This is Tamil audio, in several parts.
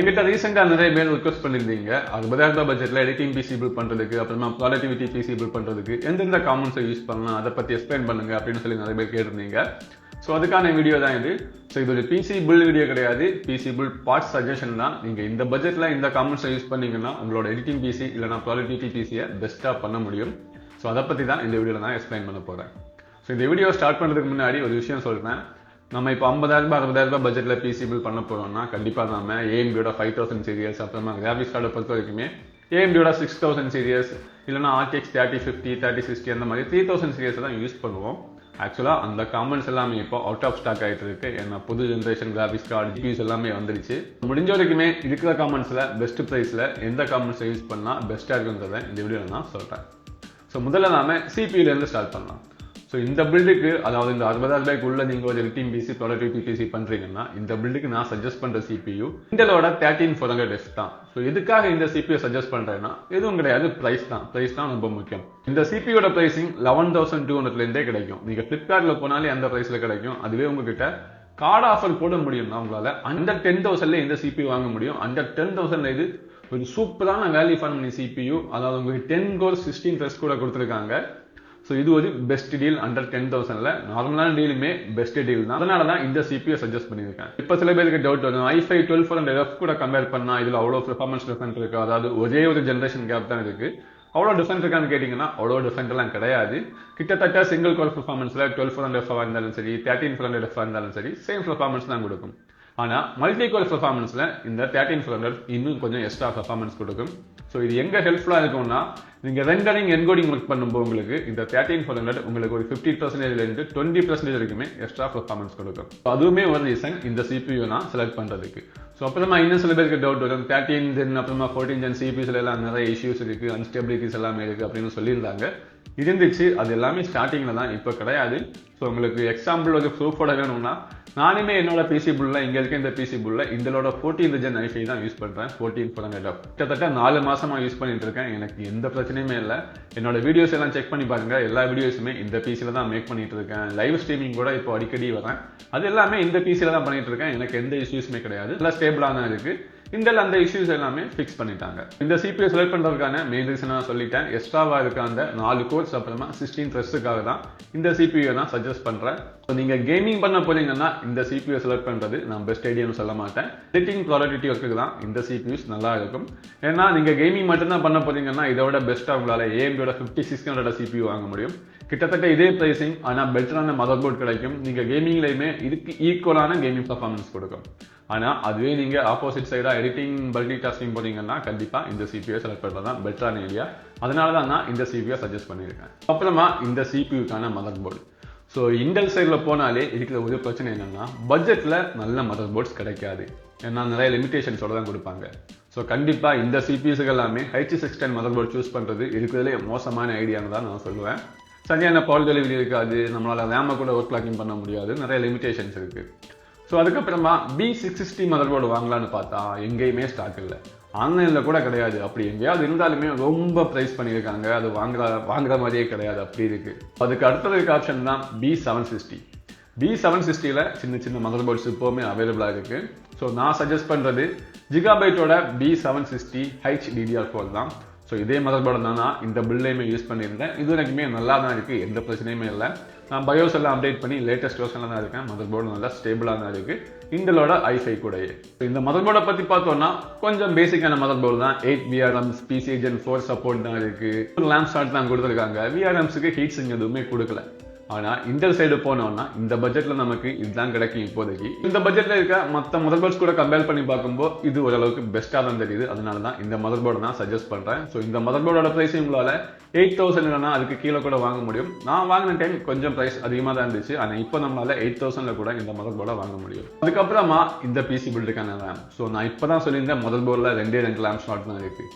எங்கிட்ட ரீசெண்டாக நிறைய பேர் ரிக்வஸ்ட் பண்ணியிருந்தீங்க. அறுபதாயிரம் ரூபாய் பட்ஜெட்டில் எடிட்டிங் பிசி பில் பண்ணுறதுக்கு அப்புறமா ப்ராடக்டிவிட்டி பிசி பில் பண்ணுறதுக்கு எந்தெந்த காமெண்ட்ஸை யூஸ் பண்ணலாம் அதை பற்றி எக்ஸ்பிளைன் பண்ணுங்க அப்படின்னு சொல்லி நிறைய பேர் கேட்டிருந்தீங்க. ஸோ அதுக்கான வீடியோ தான் இது. ஸோ இது ஒரு பிசி பில் வீடியோ கிடையாது. பிசி பில் பார்ட் சஜஷன் தான். நீங்கள் இந்த பட்ஜெட்டில் இந்த காமெண்ட்ஸை யூஸ் பண்ணீங்கன்னா உங்களோட எடிட்டிங் பிசி இல்லைனா ப்ராடக்டிவிட்டி பிசியை பெஸ்ட்டாக பண்ண முடியும். ஸோ அதை பற்றி தான் இந்த வீடியோவில் தான் எக்ஸ்பிளைன் பண்ண போகிறேன் ஸோ இந்த வீடியோ ஸ்டார்ட் பண்ணுறதுக்கு முன்னாடி ஒரு விஷயம் சொல்கிறேன் நம்ம இப்போ ஐம்பதாயிரம் அறுபதாயிரம் ரூபாய் பட்ஜெட்டில் பிசி பில் பண்ண போகிறோம்னா கண்டிப்பாக நம்ம ஏஎம்டியோட ஃபைவ் தௌசண்ட் சீரியஸ் அப்புறமா கிராஃபிக்ஸ் கார்டை பொறுத்த வரைக்குமே ஏஎம்டியோட சிக்ஸ் தௌசண்ட் சீரியஸ் இல்லைனா RTX thirty fifty thirty sixty அந்த மாதிரி த்ரீ தௌசண்ட் சீரியஸை தான் யூஸ் பண்ணுவோம். ஆக்சுவலாக அந்த காமெண்ட்ஸ் எல்லாமே இப்போ அவுட் ஆஃப் ஸ்டாக் ஆகிட்டு இருக்கு. ஏன்னா புது ஜென்ரேஷன் கிராஃபிக்ஸ் கார்டு ஜிபியூஸ் எல்லாமே வந்துருச்சு. முடிஞ்ச வரைக்குமே இருக்கிற காமெண்ட்ஸில் பெஸ்ட் ப்ரைஸில் எந்த காமெண்ட்ஸை யூஸ் பண்ணால் பெஸ்ட்டாக இருக்குன்றதை இந்த வீடியோவில் நான் சொல்கிறேன் ஸோ முதல்ல நாம சிபியூலேருந்து ஸ்டார்ட் பண்ணலாம். ஸோ இந்த பில்டுக்கு அதாவது இந்த அறுபதாயிரம் ரூபாய்க்குள்ள நீங்கள் ஒரு எடிட்டிங் பிசி தொடர் பிபிசி பண்ணுறீங்கன்னா இந்த பில்டுக்கு நான் சஜஸ்ட் பண்ணுற சிபியு இண்டலோட தேர்ட்டின் ஃபோர் ஹண்ட்ரட் எஃப் தான். ஸோ இதுக்காக இந்த சிபியு சஜஸ்ட் பண்ணுறேன்னா எதுவும் கிடையாது ப்ரைஸ் தான். ப்ரைஸ் தான் ரொம்ப முக்கியம். இந்த சிபியோட ப்ரைஸிங் லெவன் தௌசண்ட் டூ ஹண்ட்ரட்லேருந்தே கிடைக்கும். நீங்கள் ஃப்ளிப்கார்ட்டில் போனாலே அந்த ப்ரைஸில் கிடைக்கும். அதுவே உங்ககிட்ட கார்டு ஆஃபர் போட முடியும் தான் உங்களால் அண்டர் டென் தௌசண்ட்ல இந்த சிபியு வாங்க முடியும்? அண்டர் டென் தௌசண்ட்ல இது ஒரு சூப்பரான வேல்யூ ஃபார் மணி சிபியு அதாவது உங்களுக்கு டென் கோர் சிக்ஸ்டீன் ப்ளஸ் கூட கொடுத்துருக்காங்க. ஸோ இது ஒரு பெஸ்ட் டீல் அண்டர் டென் தௌசண்ட்ல நார்மலான டீலுமே பெஸ்ட் டீல் தான் அதனால தான். இந்த சிபியை சஜஸ்ட் பண்ணியிருக்கேன் இப்போ சில பேருக்கு டவுட் வரும். I five twelve four and F கூட கம்பேர் பண்ணா இதில் அவ்வளோ பெர்ஃபார்மன்ஸ் டிஃபரெண்ட் இருக்கு? அதாவது ஒரே ஒரு ஜென்ரேஷன் கேப் தான் இருக்கு. அவ்வளோ டிஃபரெண்ட் இருக்கான்னு கேட்டிங்கன்னா அவ்வளோ டிஃபரெண்ட்லாம் கிடையாது. கிட்டத்தட்ட சிங்கிள் கோல் பெர்ஃபார்மன்ஸில் டுவெல் ஃபோர் ஹண்ட்ரட் எஃபாக இருந்தாலும் சரி தேர்ட்டின் ஃபோர் ஹண்ட்ரட் எஃபாக இருந்தாலும் சரி சேம் பெர்ஃபார்மன்ஸ் தான் கொடுக்கும். ஆனால் மல்டி கோல் பெர்ஃபார்மன்ஸில் இந்த தேர்ட்டின் ஃபோர் ஹண்ட்ரட் இன்னும் கொஞ்சம் எக்ஸ்ட்ரா பெர்ஃபார்மன்ஸ் கொடுக்கும். ஸோ இது எங்கே ஹெல்ப்ஃபுல்லாக இருக்கும்னா நீங்கள் ரெண்டரிங் என்கோடிங் ஒர்க் பண்ணும்போது உங்களுக்கு இந்த தேர்ட்டின் ஃபோர் ஹண்ட்ரட் உங்களுக்கு ஒரு ஃபிஃப்டி பர்சன்டேஜ்லேருந்து டுவெண்ட்டி பர்சன்டேஜ் வரைக்குமே எக்ஸ்ட்ரா பர்ஃபார்மன்ஸ் கொடுக்கும். அதுவுமே ஒரு ரீசன் இந்த சிபியூ நான் செலக்ட் பண்ணுறதுக்கு ஸோ அப்புறமா இன்னும் சில பேருக்கு டவுட் வரும். தேர்ட்டின் ஜென் அப்புறமா ஃபோர்டீன் ஜென் சிபிஸ்ல எல்லாம் நிறைய இஷ்யூஸ் இருக்குது அன்ஸ்டெபிலிட்டிஸ் எல்லாமே இருக்குது அப்படின்னு சொல்லியிருந்தாங்க. இருந்துச்சு. அது எல்லாமே ஸ்டார்டிங்கில் தான். இப்போ கிடையாது. ஸோ உங்களுக்கு எக்ஸாம்பிள் ஒரு ப்ரூஃபோட வேணும்னா நானுமே என்னோட பிசி புல்ல இங்கே இருக்க இந்த பிசி புல்ல இந்தளோட ஃபோர்டீன் ஜென் ஐஃபை தான் யூஸ் பண்ணுறேன் ஃபோர்டீன் ஃபோர் ஹண்ட்ரட் கிட்டத்தட்ட நாலு மாதம் மாதமாக யூஸ் பண்ணிட்டு இருக்கேன். எனக்கு எந்த பிரச்சனையுமே இல்லை. என்னோட வீடியோஸ் எல்லாம் செக் பண்ணி பாருங்க. எல்லா வீடியோஸுமே இந்த பிசியில் தான் மேக் பண்ணிட்டு இருக்கேன். லைவ் ஸ்ட்ரீமிங் கூட இப்போ அடிக்கடி வரேன். அது எல்லாமே இந்த பிசியில் தான் பண்ணிட்டு இருக்கேன். எனக்கு எந்த இஷ்யூஸுமே கிடையாது. நல்லா ஸ்டேபிளாக தான் இருக்கு. இந்த அந்த இஷ்யூஸ் எல்லாமே ஃபிக்ஸ் பண்ணிட்டாங்க. இந்த சிபிஐ செலக்ட் பண்ணுறதுக்கான மெயின் ரீசன் நான் சொல்லிட்டேன். எக்ஸ்ட்ராவாக இருக்க அந்த நாலு கோர்ஸ் அப்புறமா சிக்ஸ்டீன் ப்ளஸ்ஸுக்காக தான் இந்த சிபிஐ நான் சஜஸ்ட் பண்ணுறேன் ஸோ நீங்கள் கேமிங் பண்ண போறீங்கன்னா இந்த சிபிஐ செலக்ட் பண்ணுறது நான் பெஸ்ட் ஐடியான்னு சொல்ல மாட்டேன். எடிட்டிங் ப்ராடக்டிவிட்டி ஒர்க்குக்கு தான் இந்த சிபியூஸ் நல்லா இருக்கும். ஏன்னா நீங்கள் கேமிங் மட்டும்தான் பண்ண போறீங்கன்னா இதோட பெஸ்ட்டாக உங்களால் ஏஎம்பியோட ஃபிஃப்டி சிக்ஸ் ஹண்ட்ரட் சிபியூ வாங்க முடியும். கிட்டத்தட்ட இதே ப்ரைஸிங் ஆனால் பெட்டரான மதர் போர்ட் கிடைக்கும். நீங்கள் கேமிங்லேயுமே இதுக்கு ஈக்குவலான கேமிங் பர்ஃபார்மன்ஸ் கொடுக்கும். ஆனால் அதுவே நீங்கள் ஆப்போசிட் சைடாக எடிட்டிங் மல்டி டாஸ்கிங் போனீங்கன்னா கண்டிப்பாக இந்த சிபியூ செலக்ட் பண்ணுறது தான் பெட்டரான ஏரியா அதனால தான் நான் இந்த சிபியூ சஜஸ்ட் பண்ணியிருக்கேன். அப்புறமா இந்த சிபியூக்கான மதர் போர்டு ஸோ இண்டல் சைடில் போனாலே இருக்கிற ஒரு பிரச்சனை என்னென்னா பட்ஜெட்டில் நல்ல மதர் போர்ட்ஸ் கிடைக்காது. ஏன்னா நிறைய லிமிடேஷன்ஸோட தான் கொடுப்பாங்க. ஸோ கண்டிப்பாக இந்த சிபிஎஸ்க்கு எல்லாமே H six ten motherboard choose பண்ணுறது இருக்கிறதுலே மோசமான ஐடியான்னு தான் நான் சொல்லுவேன். சரியான பால் டெலிவரி இருக்காது. நம்மளால் ரேமை கூட ஒர்க் லாக்கிங் பண்ண முடியாது. நிறைய லிமிடேஷன்ஸ் இருக்குது ஸோ அதுக்கப்புறமா B six sixty motherboard வாங்கலான்னு பார்த்தா எங்கேயுமே ஸ்டாக் இல்லை. ஆன்லைனில் கூட கிடையாது. அப்படி எங்கேயாவது இருந்தாலுமே ரொம்ப ப்ரைஸ் பண்ணியிருக்காங்க. அது வாங்குற வாங்குற மாதிரியே கிடையாது. அப்படி இருக்குது அதுக்கு அடுத்தது இருக்க ஆப்ஷன் தான் B seven sixty B seven சிக்ஸ்டியில் சின்ன சின்ன மதர் போர்ட்ஸ் இப்போவுமே அவைலபிளாக இருக்குது ஸோ நான் சஜஸ்ட் பண்ணுறது ஜிகாபைட்டோட B seven sixty DDR four தான். ஸோ இதே மதர் போர்டு தான் நான் இந்த பில்லையுமே யூஸ் பண்ணியிருந்தேன். இது வரைக்குமே நல்லா தான் இருக்குது எந்த பிரச்சனையுமே இல்லை. நான் பயோஸ் எல்லாம் அப்டேட் பண்ணி லேட்டஸ்ட் வெர்ஷனில் தான் இருக்கேன். மதர் போர்டு நல்லா ஸ்டேபிளாக தான் இருக்குது இண்டலோட ஐஃபை கூடயே. இந்த மதர் போர்டை பற்றி பார்த்தோம்னா கொஞ்சம் பேசிக்கான மதர் போர்டு தான். Eight VRMs PCIe gen four support தான் இருக்குது லேம்ப் ஸ்டார்ட் தான் கொடுத்துருக்காங்க. விஆர்எம்ஸுக்கு ஹீட்ஸிங் எதுவுமே கொடுக்கல. ஆனால் இந்த சைடு போனோம்னா இந்த பட்ஜெட்ல நமக்கு இதுதான் கிடைக்கும் இப்போதைக்கு. இந்த பட்ஜெட்ல இருக்க மற்ற மதர் போர்ட்ஸ் கூட கம்பேர் பண்ணி பார்க்கும்போது இது ஓரளவுக்கு பெஸ்ட்டாக தான் தெரியுது. அதனால தான் இந்த மதர் போர்டை நான் சஜஸ்ட் பண்ணுறேன் ஸோ இந்த மதர் போர்டோட ப்ரைஸ் உங்களால் எயிட் தௌசண்ட் இல்லைனா அதுக்கு கீழே கூட வாங்க முடியும். நான் வாங்கின டைம் கொஞ்சம் ப்ரைஸ் அதிகமாக தான் இருந்துச்சு. ஆனால் இப்போ நம்மளால் எயிட் தௌசண்ட்ல கூட இந்த மதர் போர்டை வாங்க முடியும். அதுக்கப்புறமா இந்த பிசி பில்டுக்கான ரேம் ஸோ நான் இப்போ தான் சொல்லியிருந்தேன் மதர் போர்டில் ரெண்டே ரெண்டு லேம்ப் ஸ்லாட் தான் இருக்குது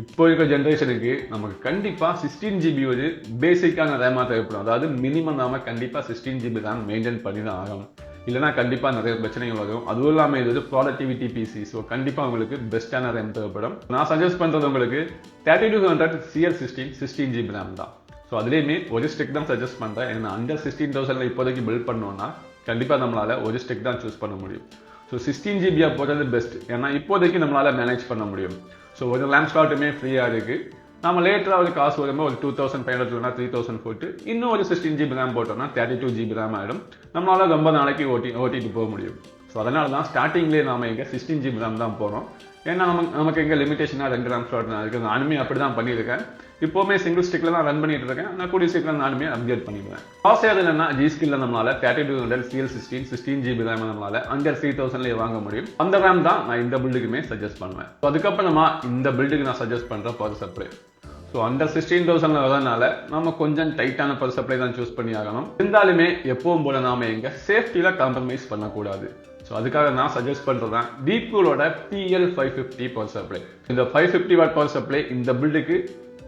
இப்போ இருக்க ஜென்ரேஷனுக்கு நமக்கு கண்டிப்பாக சிக்ஸ்டீன் ஜிபி ஒரு பேசிக்கான ரேமாக தேவைப்படும். அதாவது மினிமம் நாம கண்டிப்பாக சிக்ஸ்டீன் ஜிபி ரேம் மெயின்டைன் பண்ணி தான் ஆகணும். இல்லைனா கண்டிப்பாக நிறைய பிரச்சனைகள் வரும். அதுவும் இல்லாமல் இது வந்து ப்ராடக்டிவிட்டி பிசி ஸோ கண்டிப்பாக உங்களுக்கு பெஸ்ட்டான ரேம் தேவைப்படும். நான் சஜஸ்ட் பண்ணுறது உங்களுக்கு thirty two hundred CL sixteen sixteen GB RAM தான். ஸோ அதுலேயுமே ஒரு ஸ்டிக் தான் சஜஸ்ட் பண்ணுறேன் ஏன்னா அண்டர் சிக்ஸ்டீன் தௌசண்ட்ல இப்போதைக்கு பில்ட் பண்ணோன்னா கண்டிப்பாக நம்மளால் ஒரு ஸ்டிக் தான் சூஸ் பண்ண முடியும். ஸோ சிக்ஸ்டீன் ஜிபியாக போகிறது பெஸ்ட் ஏன்னா இப்போதைக்கு நம்மளால் மேனேஜ் பண்ண முடியும். ஸோ ஒரு லேம்ப் ஸ்லாட்டுமே ஃப்ரீயாக இருக்குது நம்ம லேட்டராக ஒரு காசு வரும்போது ஒரு two thousand five hundred three thousand போட்டு இன்னும் ஒரு சிக்ஸ்டீன் ஜிபி ரேம் போட்டோம்னா தேர்ட்டி டூ ஜிபி ரேம் ஆகிடும் நம்மளால் ரொம்ப நாளைக்கு ஓட்டி ஓட்டிட்டு போக முடியும். ஸோ அதனால தான் ஸ்டார்டிங்லேயே நாம இங்கே சிக்ஸ்டீன் ஜிபி ரேம் தான் போகிறோம் ஏன்னா நமக்கு நமக்கு எங்கே லிமிடேஷனாக ரெண்டு ரேம் ஸ்லாட் தான் இருக்குது. நானுமே அப்படி தான் பண்ணியிருக்கேன். இப்போவுமே சிங்கிள் ஸ்டிக்கில் தான் ரன் பண்ணிட்டு இருக்கேன். நான் கூடிய சீக்கிரம் நானுமே அப்டேட் பண்ணிடுவேன். காசு என்னன்னா ஜி ஸ்கில்ல நம்மளால thirty two hundred CL sixteen sixteen GB RAM நம்மளால அண்டர் த்ரீ தௌசண்ட்லேயே வாங்க முடியும். அந்த ரேம் தான் நான் இந்த பில்டுக்குமே சஜஸ்ட் பண்ணுவேன். ஸோ அதுக்கப்புறமா இந்த பில்டுக்கு நான் சஜஸ்ட் பண்ணுற power supply so under sixteen thousand வரதுனால நம்ம கொஞ்சம் டைட்டான பவர் சப்ளை தான் சூஸ் பண்ணி ஆகணும். இருந்தாலுமே எப்பவும் போல நாம எங்க சேஃப்டியில் காம்ப்ரமைஸ் பண்ணக்கூடாது. ஸோ அதுக்காக நான் சஜஸ்ட் பண்றது தான் டீப்கூலோட PL five fifty power supply இந்த five fifty watt power supply இந்த பில்டுக்கு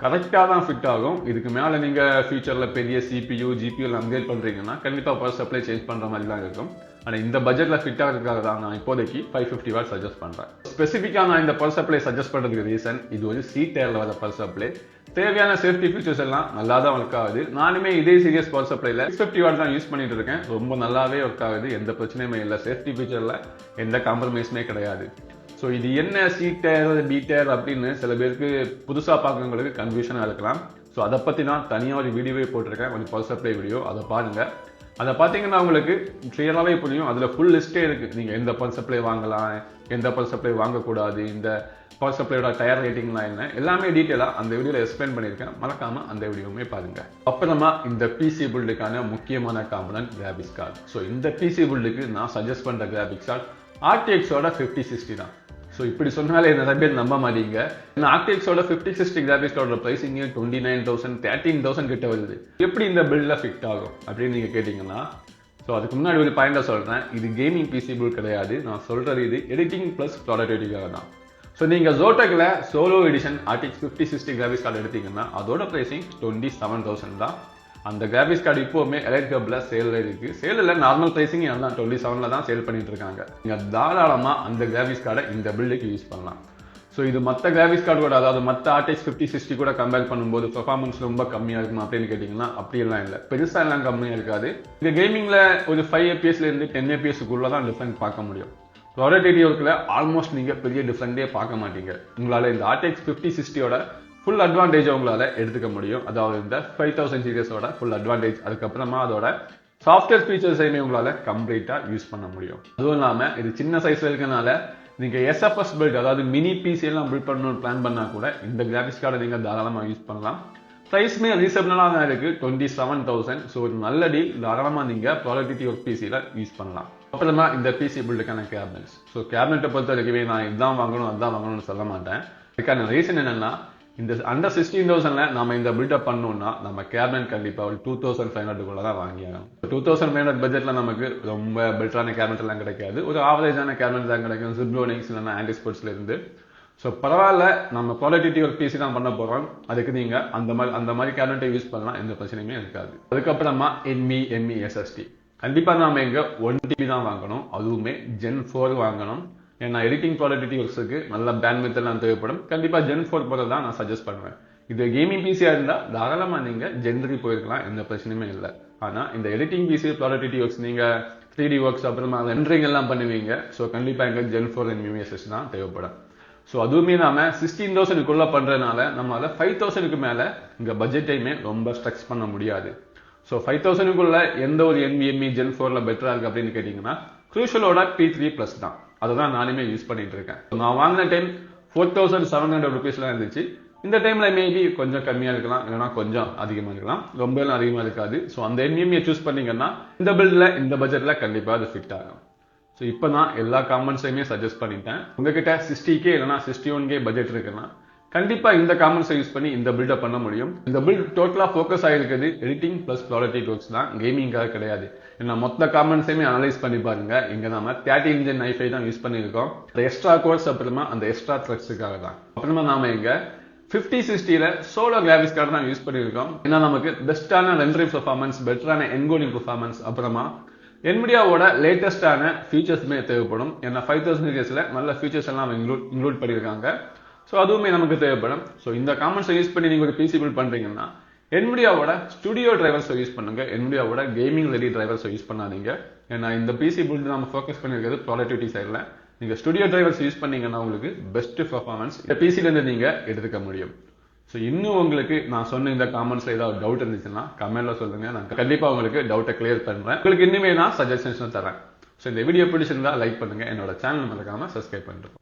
கரெக்டாக தான் ஃபிட் ஆகும். இதுக்கு மேலே நீங்கள் ஃபியூச்சரில் பெரிய சிபியூ ஜிபியூல அப்கிரேட் பண்ணுறீங்கன்னா கண்டிப்பாக பவர் சப்ளை சேஞ்ச் பண்ணுற மாதிரி தான் இருக்கும். ஆனால் இந்த பட்ஜெட்டில் ஃபிட் இருக்கிறது தான் நான் இப்போதைக்கு ஃபைவ் ஃபிஃப்டி வாட் சஜஸ்ட் பண்ணுறேன் ஸ்பெசிஃபிக்காக நான் இந்த பவர் அப்ளை சஜஸ்ட் பண்ணுறதுக்கு ரீசன் இது ஒரு சி டயரில் வர பவர் அப்ளை தேவையான சேஃப்டி ஃபீச்சர்ஸ் எல்லாம் நல்லா தான் ஒர்க் ஆகுது. நானுமே இதே சீரியஸ் பவர் சப்ளைல சிக்ஸ் ஃபிஃப்டி வாட் தான் யூஸ் பண்ணிட்டு இருக்கேன். ரொம்ப நல்லாவே ஒர்க் ஆகுது. எந்த பிரச்சனையுமே இல்லை. சேஃப்டி ஃபீச்சரில் எந்த காம்ப்ரமைஸுமே கிடையாது. ஸோ இது என்ன சி டயர் பி டயர் அப்படின்னு சில பேருக்கு புதுசாக பார்க்குறவங்களுக்கு கன்ஃபியூஷனாக இருக்கலாம். ஸோ அதை பற்றி நான் தனியாக ஒரு வீடியோவே போட்டிருக்கேன். ஒரு பவர் சப்ளை வீடியோ அதை பாருங்கள் அதை பார்த்தீங்கன்னா உங்களுக்கு கிளியராகவே புரியும். அதில் ஃபுல் லிஸ்ட்டே இருக்குது நீங்கள் எந்த பவர் சப்ளை வாங்கலாம் எந்த பவர் சப்ளை வாங்கக்கூடாது இந்த பவர் சப்ளையோட டயர் ரேட்டிங்லாம் என்ன எல்லாமே டீட்டெயிலாக அந்த வீடியோவில் எக்ஸ்பிளைன் பண்ணியிருக்கேன். மறக்காமல் அந்த வீடியோவுமே பாருங்கள் அப்புறமா இந்த பிசி பில்டுக்கான முக்கியமான காம்பனன்ட் கிராபிக்ஸ் கார்டு ஸோ இந்த பிசி புல்டுக்கு நான் சஜஸ்ட் பண்ணுற கிராபிக்ஸ் கார்டு ஆர்டிஎக்ஸோட ஃபிஃப்டி சிக்ஸ்டி தான். ஸோ இப்படி சொன்னாலே நிறைய பேர் நம்ப மாட்டீங்க. ஏன்னா ஆர்டிஎக்ஸோட ஃபிஃப்டி சிக்ஸ்டி கிராபிக்ஸோட கார்டோட twenty nine thousand thirteen thousand கிட்ட வருது. எப்படி இந்த பில்டில் ஃபிட் ஆகும் அப்படின்னு நீங்கள் கேட்டிங்கன்னா ஸோ அதுக்கு முன்னாடி ஒரு பாயிண்டாக சொல்கிறேன் இது கேமிங் பிசி பில் கிடையாது. நான் சொல்கிறது இது எடிட்டிங் ப்ளஸ் ப்ராடக்டிவிட்டிக்காக தான். ஸோ நீங்கள் ஜோட்டக்கில் solo edition RTX fifty sixty graphics card எடுத்தீங்கன்னா அதோட ப்ரைஸிங் டுவெண்ட்டி செவன் தௌசண்ட் தான். அந்த கிராஃபிக்ஸ் கார்டு இப்போவுமே எலைட் கப்பில் சேலில் இருக்குது சேலில் நார்மல் ப்ரைஸிங் எல்லாம் டுவெண்ட்டி செவனில் தான் சேல் பண்ணிட்டு இருக்காங்க. நீங்கள் தாராளமாக அந்த கிராஃபிக்ஸ் கார்டை இந்த பில்டுக்கு யூஸ் பண்ணலாம். ஸோ இது மற்ற கிராஃபிக்ஸ் கார்டு கூட அதாவது மற்ற ஆர்டிஎக்ஸ் ஃபிஃப்டி சிக்ஸ்டி கூட கம்பேர் பண்ணும்போது பெர்ஃபார்மன்ஸ் ரொம்ப கம்மியாக இருக்கும் அப்படின்னு கேட்டிங்கன்னா அப்படியெல்லாம் இல்லை. பெருசாக எல்லாம் கம்மியாக இருக்காது. இந்த கேமிங்கில் ஒரு ஃபைவ் ஏபிஎஸ்லேருந்து டென் ஏபிஎஸ்க்குள்ளே தான் டிஃப்ரெண்ட் பார்க்க முடியும். ப்ராடக்ட் ஒர்க்கில் ஆல்மோஸ்ட் நீங்கள் பெரிய டிஃப்ரெண்ட்டே பார்க்க மாட்டீங்க. உங்களால் இந்த ஆர்டிஎக்ஸ் ஃபிஃப்டி சிக்ஸ்டியோட ஃபுல் அட்வான்டேஜ் உங்களால் எடுத்துக்க முடியும். அதாவது இந்த ஃபைவ் தௌசண்ட் சீரியஸோட ஃபுல் அட்வான்டேஜ் அதுக்கப்புறமா அதோட சாஃப்ட்வேர் ஃபீச்சர்ஸையுமே உங்களால் கம்ப்ளீட்டாக யூஸ் பண்ண முடியும். அதுவும் இல்லாமல் இது சின்ன சைஸில் இருக்கனால நீங்கள் எஸ்எஃப்எஸ் பில்ட் அதாவது மினி பிசியெல்லாம் பில்ட் பண்ணணும்னு பிளான் பண்ணால் கூட இந்த கிராஃபிக்ஸ் கார்டை நீங்கள் தாராளமாக யூஸ் பண்ணலாம். ப்ரைஸ்மே ரீசனபிளாக தான் இருக்குது டுவெண்ட்டி செவன் தௌசண்ட் ஸோ ஒரு நல்ல டீல் தாராளமாக நீங்கள் ப்ராடக்டிவிட்டி ஒர்க் பிசியில் யூஸ் பண்ணலாம். அப்புறமா இந்த பிசி பில்டுக்கான கேபினட்ஸ் ஸோ கேபினெட்டை பொறுத்த வரைக்கும் நான் இதுதான் வாங்கணும் அதுதான் வாங்கணும்னு சொல்ல மாட்டேன். அதுக்கான ரீசன் என்னென்னா இந்த அண்டர் சிக்ஸ்டீன் தௌசண்ட்ல நம்ம இந்த பில்டப் பண்ணோம்னா நம்ம கேபினட் கண்டிப்பாக ஒரு டூ தௌசண்ட் ஃபைவ் ஹண்ட்ரட்குள்ள தான் வாங்கியாகணும். டூ தௌசண்ட் ஃபைவ் ஹண்ட்ரட் பட்ஜெட்ல நமக்கு ரொம்ப பெட்டரான கேபினட் எல்லாம் கிடைக்காது. ஒரு ஆவரேஜான கேபினட் தான் கிடைக்கும். சிப்ரோனிக்ஸ் இல்லைன்னா ஆன்டி ஸ்போர்ட்ஸ்ல இருந்து. ஸோ பரவாயில்ல நம்ம குவாலிட்டி ஒரு பிசி தான் பண்ண போகிறோம் அதுக்கு நீங்கள் அந்த மாதிரி அந்த மாதிரி கேபினட்டை யூஸ் பண்ணலாம். எந்த பிரச்சனையுமே இருக்காது. அதுக்கப்புறமா எம்இ எம்இ எஸ்எஸ்டி கண்டிப்பாக நாம இங்கே ஒன் டிபி தான் வாங்கணும். அதுவுமே ஜென் ஃபோர் வாங்கணும். ஏன்னா எடிட்டிங் ப்ராடக்டிவிட்டி ஒர்க்ஸுக்கு நல்ல பேண்ட் எல்லாம் தேவைப்படும். கண்டிப்பாக ஜென் ஃபோர் போகிறது தான் நான் சஜஸ்ட் பண்ணுவேன். இது கேமிங் பிசியாக இருந்தால் தாராளமாக நீங்கள் ஜென்ரி போயிருக்கலாம் எந்த பிரச்சனையுமே இல்லை. ஆனால் இந்த எடிட்டிங் பிசி ப்ராடக்டிவிட்டி ஒர்க்ஸ் நீங்கள் த்ரீ டி ஒர்க்ஸ் அப்புறமா ரெண்டரிங் எல்லாம் பண்ணுவீங்க. ஸோ கண்டிப்பாக எங்கள் ஜென் ஃபோர் அண்ட் மியூஎஸ்எஸ் தான் தேவைப்படும். ஸோ அதுவுமே நாம சிக்ஸ்டீன் தௌசண்ட்குள்ளே பண்ணுறதுனால நம்ம அதை ஃபைவ் தௌசண்ட்க்கு மேலே இந்த பட்ஜெட்டையுமே ரொம்ப ஸ்ட்ரக்ஸ் பண்ண முடியாது. ஸோ ஃபைவ் தௌசண்ட்க்குள்ள எந்த ஒரு என்விஎம்இ ஜென் ஃபோரில் பெட்டராக இருக்குது அப்படின்னு கேட்டிங்கன்னா க்ரூஷலோட பி த்ரீ ப்ளஸ் தான். அதை தான் நானுமே யூஸ் பண்ணிட்டு இருக்கேன் நான் வாங்கின time four thousand seven hundred ருபீஸ்லாம் இருந்துச்சு. இந்த டைம்ல மேபி கொஞ்சம் கம்மியா இருக்கலாம் இல்லைனா கொஞ்சம் அதிகமா இருக்கலாம். ரொம்ப எல்லாம் அதிகமா இருக்காது. ஸோ அந்த என்விஎம்இ சூஸ் பண்ணீங்கன்னா இந்த பில்ட்ல இந்த பட்ஜெட்ல கண்டிப்பா அது ஃபிட் ஆகும். ஸோ இப்போ நான் எல்லா காமெண்ட்ஸையுமே சஜஸ்ட் பண்ணிட்டேன். உங்ககிட்ட சிக்ஸ்டி கே இல்லைனா சிக்ஸ்டி ஒன் கே பட்ஜெட் இருக்குன்னா கண்டிப்பா இந்த காமன்ஸை யூஸ் பண்ணி இந்த பில்டப் பண்ண முடியும். இந்த பில்ட் டோட்டலா ஃபோக்கஸ் ஆகிருக்குது எடிட்டிங் பிளஸ் ப்ராடக்ட் ஒர்க்ஸ் தான். கேமிங்காக கிடையாது. ஏன்னா மொத்த காமன்ஸையுமே அனலைஸ் பண்ணி பாருங்க. இங்க நாம தேர்ட்டி இன்ஜின் ஐஃபை தான் யூஸ் பண்ணியிருக்கோம். அந்த எக்ஸ்ட்ரா கோர்ஸ் அப்புறமா அந்த எக்ஸ்ட்ரா த்ரெட்ஸுக்காக தான். அப்புறமா நாம இங்க ஃபிஃப்டி சிக்ஸ்டியில் சோலோ கிராபிக்ஸ் கார்டு தான் யூஸ் பண்ணியிருக்கோம். ஏன்னா நமக்கு பெஸ்ட்டான ரெண்டரிங் பெர்ஃபார்மன்ஸ் பெட்டரான என்கோடிங் பெர்ஃபார்மன்ஸ் அப்புறமா என்மிடியாவோட லேட்டஸ்டான ஃபீச்சர்ஸுமே தேவைப்படும். ஏன்னா ஃபைவ் தௌசண்ட் சீரியஸில் நல்ல ஃபீச்சர்ஸ் எல்லாம் இன்க்ளூட் இன்க்ளூட் பண்ணியிருக்காங்க. ஸோ அதுவுமே நமக்கு தேவைப்படும். ஸோ இந்த காமன்ஸை யூஸ் பண்ணி நீங்கள் ஒரு பிசி பில் பண்ணுறீங்கன்னா என்விடியாவோட ஸ்டுடியோ டிரைவர்ஸை யூஸ் பண்ணுங்க. என்விடியாவோட கேமிங் ரெடி டிரைவர்ஸை யூஸ் பண்ணாதீங்க. ஏன்னா இந்த பிசி பில்டு நம்ம ஃபோக்கஸ் பண்ணியிருக்கிறது ப்ராடக்டிவிட்டி சைடில் நீங்கள் ஸ்டுடியோ டிரைவர்ஸ் யூஸ் பண்ணீங்கன்னா உங்களுக்கு பெஸ்ட் பர்ஃபார்மன்ஸ் இந்த பிசிலேருந்து நீங்கள் எடுத்துக்க முடியும். ஸோ இன்னும் உங்களுக்கு நான் சொன்ன இந்த காமெண்ட்ஸில் ஏதாவது டவுட் இருந்துச்சுன்னா கமெண்ட்ல சொல்லுங்க. நான் கண்டிப்பாக உங்களுக்கு டவுட்டை கிளியர் பண்ணுறேன் உங்களுக்கு இன்னுமே நான் சஜஷன்ஸும் தரேன். ஸோ இந்த வீடியோ பிடிச்சிருந்தா லைக் பண்ணுங்க. என்னோட சேனல் மறக்காம சப்ஸ்கிரைப் பண்ணுறேன்